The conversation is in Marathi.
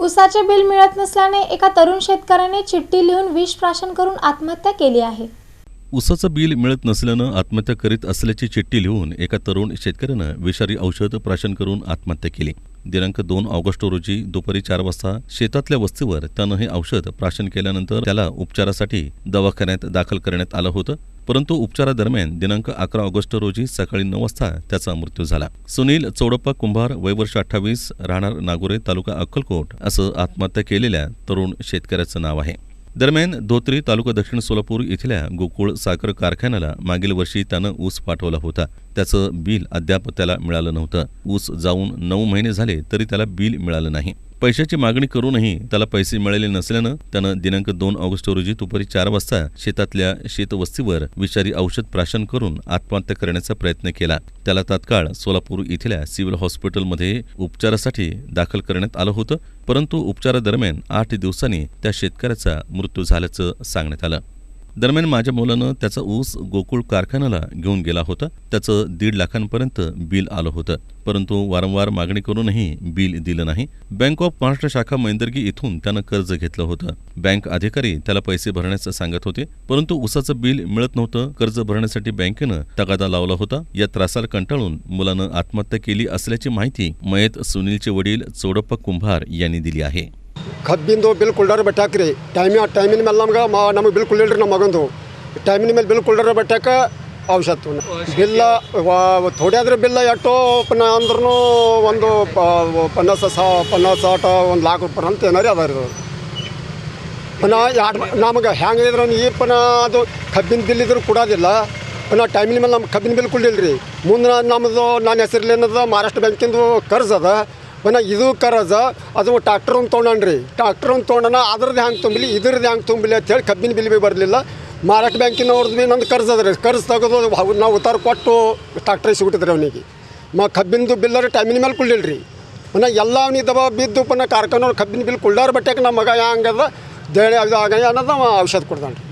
उसाचे बिल मिळत नसल्याने एका तरुण शेतकऱ्याने चिठ्ठी लिहून विष प्राशन करून आत्महत्या केली आहे. उसाचं बिल मिळत नसल्यानं आत्महत्या करीत असल्याची चिठ्ठी लिहून एका तरुण शेतकऱ्यानं विषारी औषध प्राशन करून आत्महत्या केली. दिनांक दोन ऑगस्ट रोजी दुपारी चार वाजता शेतातल्या वस्तीवर त्यानं हे औषध प्राशन केल्यानंतर त्याला उपचारासाठी दवाखान्यात दाखल करण्यात आलं होतं. परंतु उपचारादरम्यान दिनांक अकरा ऑगस्ट रोजी सकाळी नऊ वाजता त्याचा मृत्यू झाला. सुनील चौडप्पा कुंभार वयवर्ष अठ्ठावीस राहणार नागोरे तालुका अक्कलकोट असं आत्महत्या केलेल्या तरुण शेतकऱ्याचं नाव आहे. दरम्यान धोत्री तालुका दक्षिण सोलापूर इथल्या गोकुळ साखर कारखान्याला मागील वर्षी त्यानं ऊस पाठवला होता. त्याचं बिल अद्याप त्याला मिळालं नव्हतं. ऊस जाऊन नऊ महिने झाले तरी त्याला बिल मिळालं नाही. पैशाची मागणी करूनही त्याला पैसे मिळाले नसल्यानं त्यानं दिनांक दोन ऑगस्ट रोजी दुपारी चार वाजता शेतातल्या शेतवस्तीवर विषारी औषध प्राशन करून आत्महत्या करण्याचा प्रयत्न केला. त्याला तात्काळ सोलापूर इथल्या सिव्हिल हॉस्पिटलमध्ये उपचारासाठी दाखल करण्यात आलं होतं परंतु उपचारादरम्यान आठ दिवसांनी त्या शेतकऱ्याचा मृत्यू झाल्याचं सांगण्यात आलं. दरम्यान माझ्या मुलानं त्याचा ऊस गोकुळ कारखान्याला घेऊन गेला होता. त्याचं दीड लाखांपर्यंत बिल आलं होतं. परंतु वारंवार मागणी करूनही बिल दिलं नाही. बँक ऑफ महाराष्ट्र शाखा मैंदर्गी इथून त्यानं कर्ज घेतलं होतं. बँक अधिकारी त्याला पैसे भरण्याचं सांगत होते. परंतु ऊसाचं बिल मिळत नव्हतं. कर्ज भरण्यासाठी बँकेनं तगादा लावला होता. या त्रासाला कंटाळून मुलानं आत्महत्या केली असल्याची माहिती मयत सुनीलचे वडील चोडप्पा कुंभार यांनी दिली आहे. ಕಬ್ಬಿಂದು ಬಿಲ್ ಕುಲ್ಡರ್ ಬಟ್ಟೆ ಹಾಕ್ರಿ. ಟೈಮಿ ಟೈಮಿನ ಮೇಲೆ ನಮ್ಗೆ ಮಾ, ನಮಗೆ ಬಿಲ್ ಕುಳ್ಳಿಲ್ರಿ ನಮ್ಮ ಮಗಂದು. ಟೈಮಿನ ಮೇಲೆ ಬಿಲ್ ಕುಲ್ಡರ್ ಬಟ್ಟೆಕ ಔಷಧ ತೊಗೊಂಡು. ಬಿಲ್ಲ ಥೋಡೆ ಬಿಲ್ಲ ಎಷ್ಟೋ ಪನ್ನ ಅಂದ್ರೂ ಒಂದು ಪನ್ನಾಸ ಸಾ ಪನ್ನಾಸ ಆಟ ಒಂದು ಲಾಖ ರೂಪಾಯಿ ಅಂತ ಏನಾರಿ ಅದ ರೀ ಪುನಃ ಎರಡು ನಮಗೆ ಇದ್ರೆ ಈ ಪುನಃ ಅದು ಕಬ್ಬಿನ ಬಿಲ್ ಇದ್ರೂ ಕೊಡೋದಿಲ್ಲ. ಪುನಃ ಟೈಮಿನ ಮೇಲೆ ನಮ್ಮ ಕಬ್ಬಿನ ಬಿಲ್ ಕೊಡಲಿಲ್ಲ ರೀ ಮುಂದೆ ನಮ್ಮದು ನನ್ನ ಹೆಸರಲ್ಲಿ ಏನದ, ಮಹಾರಾಷ್ಟ್ರ ಬ್ಯಾಂಕಿಂದು ಕರ್ಜ್ ಅದ. ಪುನಃ ಇದು ಕರಜ, ಅದು ಟ್ಯಾಕ್ಟರ್ ಒಂದು ತೊಗೊಂಡ್ರಿ ಒಂದು ತೊಗೊಂಡನ ಅದ್ರದ್ದು ಹೆಂಗೆ ತುಂಬಲಿ, ಇದ್ರದ್ದು ಹೆಂಗೆ ತುಂಬಲಿ ಅಂತೇಳಿ ಕಬ್ಬಿನ ಬಿಲ್ ಭೀ ಬರಲಿಲ್ಲ. ಮಾರಾಟ ಬ್ಯಾಂಕಿನವ್ರದ್ದು ಭೀ ನಂದು ಕರ್ಜ್ ಅದ ರೀ. ಕರ್ಜ್ ತೆಗೆದು ನಾವು ಉತ್ತಾರ ಕೊಟ್ಟು ಟ್ಯಾಕ್ಟ್ರಿಗೆ ಸಿಗುತ್ತಿದ್ರಿ ಅವನಿಗೆ. ಮ ಕಬ್ಬಿಂದು ಬಿಲ್ಲರ ಟೈಮಿನ ಮೇಲೆ ಕುಳ್ಳಿಲ್ಲ ರೀ ಎಲ್ಲ ಅವನಿಗೆ ದಬ ಬಿದ್ದು ಪುನಃ ಕಾರ್ಖಾನವ್ರು ಕಬ್ಬಿನ ಬಿಲ್ ಕುಳ್ಳಾರ ಬಟ್ಟೆಗೆ ನಮ್ಮ ಮಗ ಹೆಂಗದ ದೇಳೆ ಅದು ಆಗ ಅನ್ನೋದು ಔಷಧ ಔಷಧ ಕೊಡ್ದಾನ್ರಿ